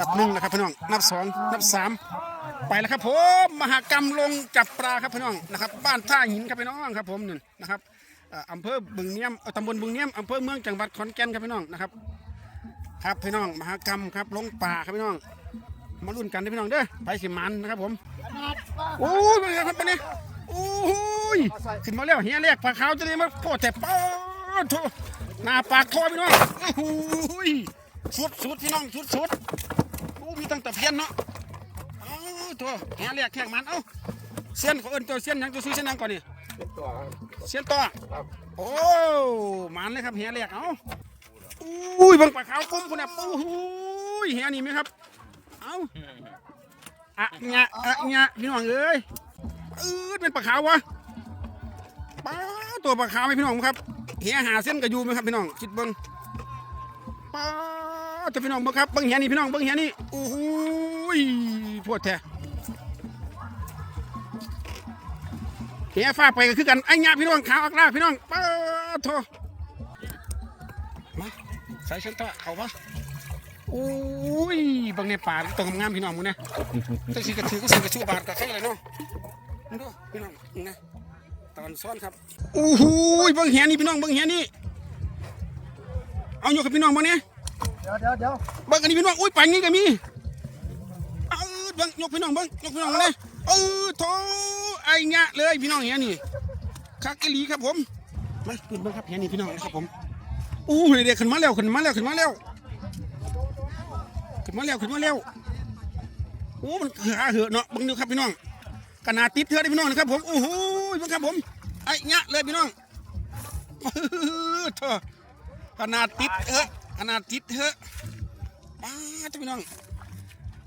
นับหนึ่งนะครับพี่น้อง นับสองนับสามไปแล้วครับผมมหากรรมลงจับปลาครับพี่น้องนะครับ บ้านท่าหินครับพี่น้องครับผมนี่นะครับอำเภอบึงเนียมตำบลบึงเนียมอำเภอเมืองจังหวัดขอนแก่นครับพี่น้องนะครับ ครับพี่น้องมหากรรมครับลงป่าครับพี่น้อง มาลุ้นกันเด้พี่น้องเด้อไปสิมันนะครับผมโอ้ยเป็นไงครับเป็นไงโอ้ยขึ้นมาแล้วเฮียเรียกปลาขาวจะได้มาโคตรแต่ป้าโถหน้าปากทอพี่น้องโอ้ยสุดสุดพี่น้องสุดสุด มีตั้งแต่เพียนเนาะเอ้าโถเฮียเรียกแข่งมันเอ้าเสียนเขาเอิ้นตัวเสียนหยังตัวซื้อเสียนหยังก่อนนี่เสียนต่อโอ้มันเลยครับเฮียเรียกเอ้าอุ้ยเบังปลาขาวกุ้มคนน่ะโอ้ยเฮียนี่ไหมครับเอ้าอะเงะอะเงะพี่น้องเอ้ยเออเป็นปลาขาววะป้าตัวปลาขาวไหมพี่น้องครับเหียหาเส้นกระยูไหมครับพี่น้องคิดเบิ้งป้า จะพี่น้องบิ้งครับเบิ้งเหียนี่พี่น้องเบิ้งเหียนี่โอ้โหยปวดแท้เหียฟ้าไปก็คือกันไอ้งะพี่น้องขาวอักลาพี่น้องป้าโทมาใส่เส้นตะเอาปะโอ้ยบางในป่าตรงงามพี่น้องมึงนะตั้งสีกระถือก็สีกระชูบาทกับใครเลยเนาะมึงดูพี่น้องมึงนะตอนซ้อนครับโอ้โหบางแหนี่พี่น้องบางแหนี่เอาโยกกับพี่น้องบางเนี้ย ดี๋ยวเดี๋ยวเดี๋ยวบางอันนี้พี่น้องอุ้ยไปงี้ก็มีเอาบางยกพี่น้องบางยกพี่น้องเนี่ยเออโถไอ้เงี้ยเลยพี่น้องแหนี่คักกะลีครับผมมาขึ้นมาครับแหนี่พี่น้องนะครับผมโอ้ยเด็กขึ้นมาแล้วขึ้นมาแล้วขึ้นมาแล้วขึ้นมาแล้วขึ้นมาแล้วโอ้มันเหาเหอะเนาะเบังดูครับพี่น้องขนาติดเธอได้พี่น้องนะครับผมโอ้โหเบังครับผมไอ้เงี้ยเลยพี่น้องเธอขนาดติดเถอะขนาติดเถอะป้าดเจ้าพี่น้อง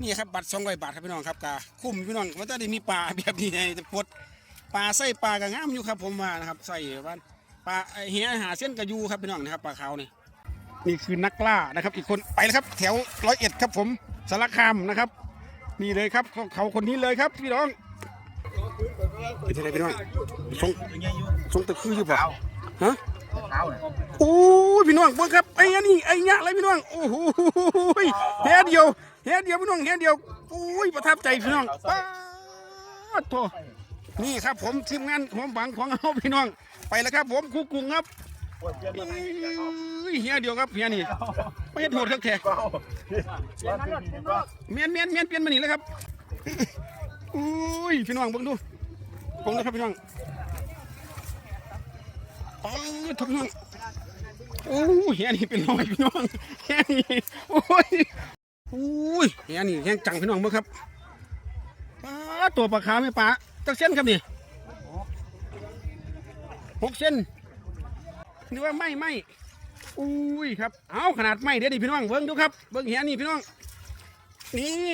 นี่ครับบัตรสองร้อยบาทครับพี่น้องครับกาคุ้มพี่น้องว่าจะได้มีปลาแบบนี้ให้ปดปลาใส่ปลากระงามอยู่ครับ ผมว่านะครับใส่บ้านปลาเหี้ยหาเส้นกระยูครับพี่น้องนะครับปลาขาวนี่นี่คือนักล่านะครับ อีกคนไปแล้วครับ แถวร้อยเอ็ดครับผมสารคามนะครับ นี่เลยครับเขาเขาคนนี้เลยครับพี่น้องเป็นอะไรพี่น้องทรงทรงตะคืออยู่เปล่าฮะ โอ้ยพี่น้องเบิ่งครับไอ้เงี้ยนี่ไอ้เงี้ยอะไรพี่น้องโอ้โหแฮ่เดียวแฮ่เดียวพี่น้องแฮ่เดียวโอ้ยประทับใจพี่น้องป้าโถนี่ครับผมทีมงานความหวังของเราพี่น้อง ไปแล้วครับ ผมครูกรุงครับเฮียเดียวครับเฮียนี่ไม่เห็นโหดครับแท้เมียนเมียนเมียนเปลี่ยนมาหนีแล้วครับอุ้ยพี่น้องเบิ่งดูเบิ่งนะครับพี่น้อง อ๋อทุกน้องโอ้ยเฮียนี่เป็นร้อยพี่น้องเฮียนี่โอ้ยโอ้ยเฮียนี่แห้งจังพี่น้องเบิ่งครับปลาตัวปลาขาไม่ปลาจักเส้นครับนี่หกเส้นนี่ว่าไม่ไม่อุ้ยครับเอาขนาดไม่เดี๋ยวดิพี่น้องเบิ้งดูครับเบิ้งเหียนี่พี่น้องนี่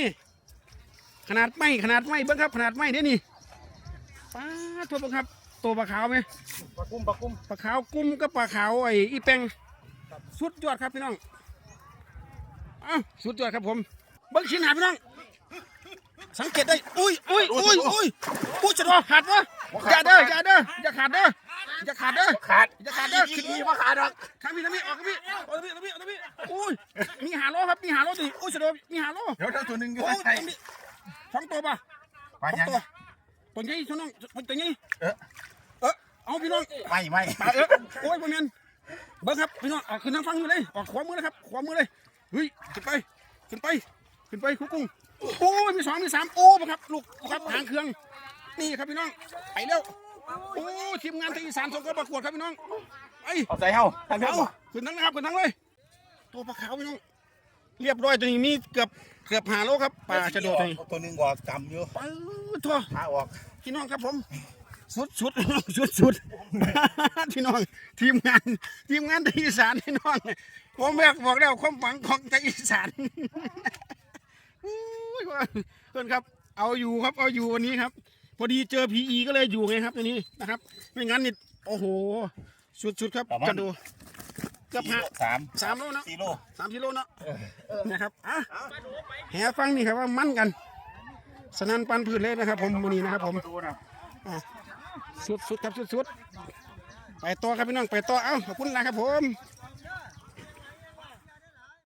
ขนาดไม่ขนาดไม่เบิ้งครับ ขนาดไม่เดี๋ยวนี่ป้าตัวเบิ้งครับ ตัวปลาขาวไหมปลากุ้มปลากุ้มปลาขาวกุ้มกับปลาขาวไอ้อีแปงสุดยอดครับพี่น้องอ้าวสุดยอดครับผมเบิ้งชิ้นหาพี่น้อง สังเกตได้อุ้ยอุ้ยอุ้ยอุ้ยอุ้ยจะรอขาดวะอย่าเด้ออย่าเด้ออย่าขาดเด้ออย่าขาดเด้อขาดอย่าขาดเด้อขึ้นอีว่าขาดหรอกทางพี่ทางพี่ออกทางพี่ออกทางพี่ทางพี่ออกทางพี่อุ้ยมีหาโลครับมีหาโลดิอุ้ยเสยดายมีหาโลเดี๋ยวเท่าตัวหนึ่งก็โอ้ยใช่ตรงนี้สองตัวป่ะปลาสองยังตัวตัวใหญ่ช่วน้องตัวใหญ่เออ เออเอาพี่น้องไม่ไม่ปาเออโอ้ยบ่แม่นเบิ้งครับพี่น้องออกขึ้นทางฟังอยู่เลยออกขวามือเลยครับขวามือเลยเฮ้ยขึ้นไปขึ้นไปขึ้นไปคุกกุ้งโอ้ยมีสองมีสามโอ้ครับลูกครับหางเครื่องนี่ครับพี่น้องไปเร็วโอ้ทีมงานที่อีสานส่งเข้าประกวดครับพี่น้องไอ้เอาใส่เฮาทางเฮาเอาขึ้นทั้งนะครับขึ้นทั้งเลย ตัวปลาขาวพี่น้องเรียบร้อยตัวนี้มีเกือบเกือบหาโลครับปลาจะโดดตัวนี้ตัวหนึ่งออกจำอยู่ปื้อตัวขาออกพี่น้องครับผม สุดสุดสุดสุดพี่น้อง ทีมงาน ทีมงานไทยอีสานพี่น้องผมแบกบอกแล้วความหวังของไทยอีสานอุ้ยว่าเพื่อนครับ เอาอยู่ครับ เอาอยู่วันนี้ครับ พอดีเจอพีอีก็เลยอยู่ไงครับตัวนี้นะครับ ไม่งั้นนี่โอ้โห สุดๆครับจะดูเกือบสี่ห้าโลสามสามโลเนาะสี่โลสามกิโลเนาะนะครับอะแหฟังนี่ครับว่ามั่นกัน สนันปันพืชเลยนะครับ ผมวันนี้นะครับผมดูนะอะ สุดสุดครับสุดสุดไปต่อครับพี่น้องไปต่อเอ้าขอบคุณนะครับผม